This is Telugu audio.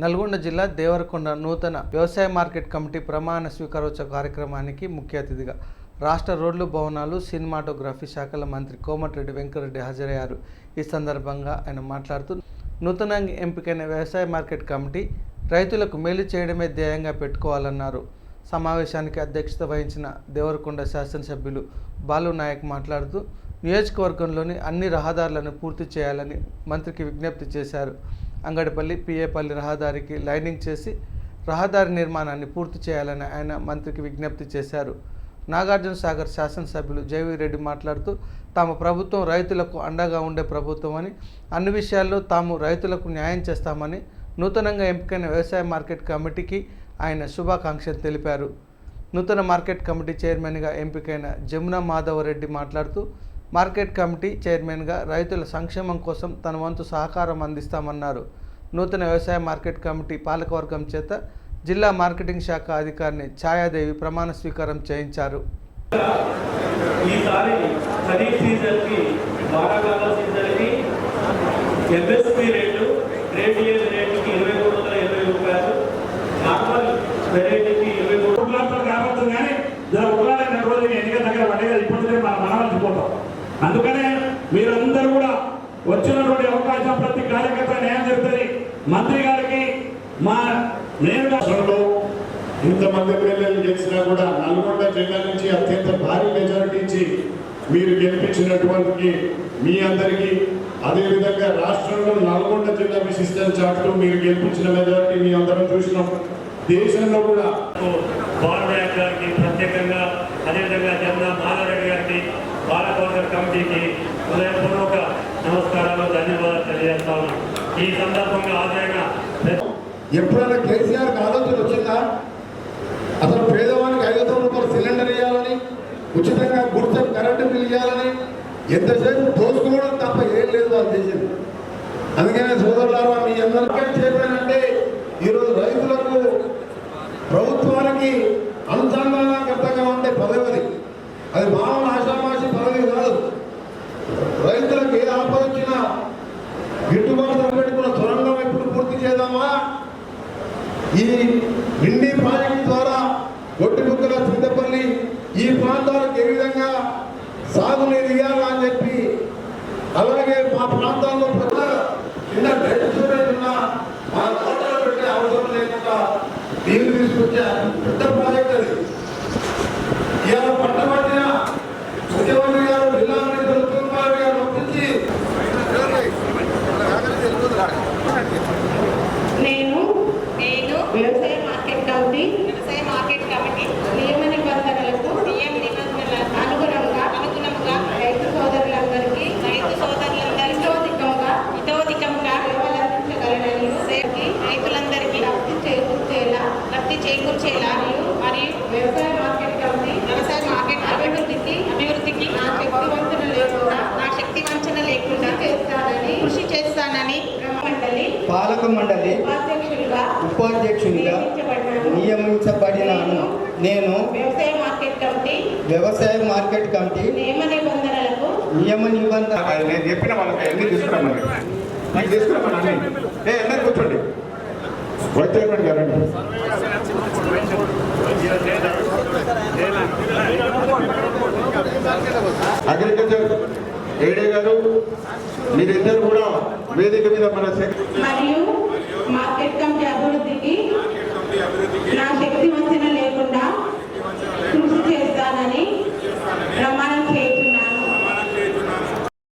నల్గొండ జిల్లా దేవరకొండ నూతన వ్యవసాయ మార్కెట్ కమిటీ ప్రమాణ స్వీకారోత్సవ కార్యక్రమానికి ముఖ్య అతిథిగా రాష్ట్ర రోడ్లు భవనాలు సినిమాటోగ్రఫీ శాఖల మంత్రి కోమటిరెడ్డి వెంకరెడ్డి హాజరయ్యారు. ఈ సందర్భంగా ఆయన మాట్లాడుతూ నూతనంగా ఎంపికైన వ్యవసాయ మార్కెట్ కమిటీ రైతులకు మేలు చేయడమే ధ్యేయంగా పెట్టుకోవాలన్నారు. సమావేశానికి అధ్యక్షత వహించిన దేవరకొండ శాసనసభ్యులు బాలు నాయక్ మాట్లాడుతూ నియోజకవర్గంలోని అన్ని రహదారులను పూర్తి చేయాలని మంత్రికి విజ్ఞప్తి చేశారు. అంగడిపల్లి పిఏపల్లి రహదారికి లైనింగ్ చేసి రహదారి నిర్మాణాన్ని పూర్తి చేయాలని ఆయన మంత్రికి విజ్ఞప్తి చేశారు. నాగార్జున సాగర్ శాసనసభ్యులు జయవీరెడ్డి మాట్లాడుతూ తమ ప్రభుత్వం రైతులకు అండగా ఉండే ప్రభుత్వం అని అన్ని విషయాల్లో తాము రైతులకు న్యాయం చేస్తామని నూతనంగా ఎంపికైన వ్యవసాయ మార్కెట్ కమిటీకి ఆయన శుభాకాంక్షలు తెలిపారు. నూతన మార్కెట్ కమిటీ చైర్మన్గా ఎంపికైన జమున మాధవరెడ్డి మాట్లాడుతూ మార్కెట్ కమిటీ చైర్మన్గా రైతుల సంక్షేమం కోసం తన వంతు సహకారం అందిస్తామన్నారు. నూతన వ్యవసాయ మార్కెట్ కమిటీ పాలకవర్గం చేత జిల్లా మార్కెటింగ్ శాఖ అధికారిని ఛాయాదేవి ప్రమాణ స్వీకారం చేయించారు. ఈసారి ఖరీఫ్ సీజన్కి వానాకాల సీజన్కి ఎంఎస్పి రేటు రేడియల్ రేటుకి ఇరవై మూడు వందల ఇరవై రూపాయలు నార్మల్ వెరైటీకి ఇరవై మూడు ఉగ్రాలతో కావద్దు కానీ జర ఉగ్రాల రోజులు ఎన్నిక దగ్గర పడ్డగా ఇప్పటికే మనం మనవలసిపోతాం అందుకనే మీరందరూ కూడా వచ్చినటువంటి అవకాశం ప్రతి కార్యకర్త న్యాయం జరుగుతుంది. మంత్రి గారికి మా నేను ఇంతమంది ఎమ్మెల్యేలు గెలిచినా కూడా నల్గొండ జిల్లా నుంచి అత్యంత భారీ మెజారిటీ ఇచ్చి మీరు గెలిపించినటువంటి మీ అందరికీ అదేవిధంగా రాష్ట్రంలో నల్గొండ జిల్లా విశిష్టం చాటుతూ మీరు గెలిపించిన మెజారిటీ మీ అందరం చూసినాం. దేశంలో కూడా బాలనాయక్ గారికి ప్రత్యేకంగా అదేవిధంగా జమున మాధవరెడ్డి గారికి పాలకవర్గ కమిటీకి హృదయపూర్వక నమస్కారాలు ధన్యవాదాలు తెలియజేస్తా ఈ సందర్భంగా ప్రతి ఎప్పుడైనా కేసీఆర్కి ఆలోచన వచ్చిందా? అసలు పేదవానికి ఐదు వందల రూపాయలు సిలిండర్ ఇవ్వాలని ఉచితంగా గుర్తు కరెంటు బిల్ ఇవ్వాలని ఎంతసేపు దోసుకోవడం తప్ప ఏం లేదు వాళ్ళు చేసింది అందుకనే సోదరులారా మీ అందరికీ చెప్పానంటే ఈరోజు రైతులకు ఈ ఇండి ప్రాజెక్ట్ ద్వారా ఒట్టిముక్కల చింతపల్లి ఈ ప్రాంతాలకు ఏ విధంగా సాగునీరు ఇవ్వాలా అని చెప్పి అలాగే మా ప్రాంతాల్లో పెద్ద చిన్న డెడ్ స్టోరేజ్ ఉన్న మా తోటలో పెట్టే అవసరం లేకుండా నీళ్ళు తీసుకొచ్చే పెద్ద ప్రాజెక్ట్ అది ఇవాళ పట్టబట్టిన ముఖ్యమంత్రి గారు జిల్లా మంత్రి కుమార్ గారు ఒప్పించి నేను నేను వ్యవసాయ మార్కెట్ కమిటీ వ్యవసాయ మార్కెట్ కమిటీ నియమ నిబంధనలకు నియమ నిబంధనలకు అనుగుణంగా అనుగుణంగా రైతు సోదరులందరికీ రైతు సోదరులందరికీ ఇతోధికంగా ఇతోధికంగా సేవలు అందించగలనని సేవకి రైతులందరికీ లబ్ధి చేకూర్చేలా లబ్ధి చేకూర్చేలా మరియు వ్యవసాయ మార్కెట్ కమిటీ వ్యవసాయ మార్కెట్ అభివృద్ధికి అభివృద్ధికి నా శక్తి వంచన లేకుండా నా శక్తి వంచన లేకుండా చేస్తానని కృషి చేస్తానని మండలి పాలక మండలి ఉపాధ్యక్షుడిగా ఉపాధ్యక్షునిగా నియమించబడ్డాను. నియమించబడినాను. నేను వ్యవసాయ మార్కెట్ కమిటీ వ్యవసాయ మార్కెట్ కమిటీ నియమ నిబంధనలకు నియమ నిబంధన నేను చెప్పిన వాళ్ళకి అన్ని తీసుకురమ్మని. అన్ని ఏ అందరు కూర్చోండి. వైస్ చైర్మన్ గారు అగ్రికల్చర్ ఏడే గారు మీరిద్దరు కూడా వేదిక మీద మన మరియు మార్కెట్ కమిటీ అభివృద్ధికి నా శక్తి